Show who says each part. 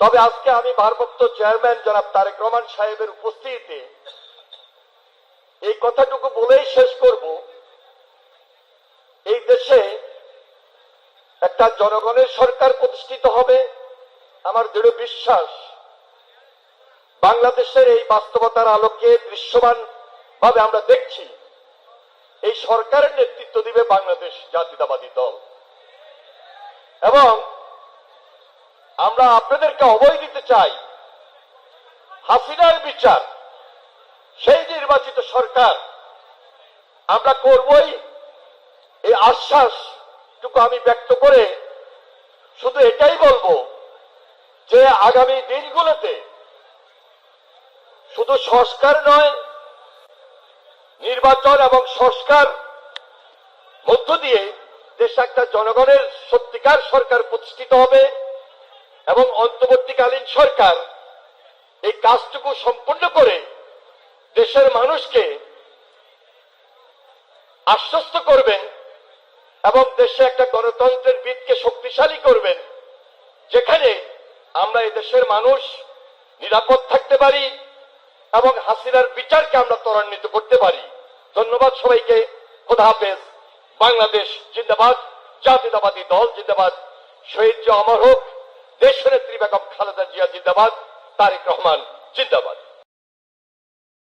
Speaker 1: তবে আজকে আমি ভারপ্রাপ্ত চেয়ারম্যান জনাব তারেক রহমান সাহেবের উপস্থিতিতে এই কথাটুকু বলেই শেষ করব। এই দেশে একটা জনগণের সরকার প্রতিষ্ঠিত হবে, আমার দৃঢ় বিশ্বাস। বাংলাদেশের এই বাস্তবতার আলোকে দৃশ্যমান ভাবে আমরা দেখছি, এই সরকারের নেতৃত্ব দিবে বাংলাদেশ জাতীয়তাবাদী দল। এবং আমরা আপনাদেরকে অভয় দিতে চাই। হাসিনার বিচার, সেই নির্বাচিত সরকার, আমরা করবই। এই আশ্বাসটুকু আমি ব্যক্ত করে শুধু এটাই বলব যে আগামী দিনগুলোতে শুধু সংস্কার নয়, নির্বাচন এবং সংস্কার মধ্য দিয়ে দেশে একটা জনগণের সত্যিকার সরকার প্রতিষ্ঠিত হবে। এবং অন্তর্বর্তীকালীন সরকার এই কাজটুকু সম্পূর্ণ করে দেশের মানুষকে আশ্বস্ত করবেন এবং দেশে একটা গণতন্ত্রের ভিতকে শক্তিশালী করবেন, যেখানে আমরা এই দেশের মানুষ নিরাপদ থাকতে পারি এবং হাসিনার বিচারকে আমরা ত্বরান্বিত করতে পারি। ধন্যবাদ সবাইকে। খোদা হাফেজ। বাংলাদেশ জিন্দাবাদ। জাতীয়তাবাদী দল জিন্দাবাদ। শহীদ যে অমর হোক বেগম খালেদা জিয়া জিন্দাবাদ তারেক রহমান জিন্দাবাদ।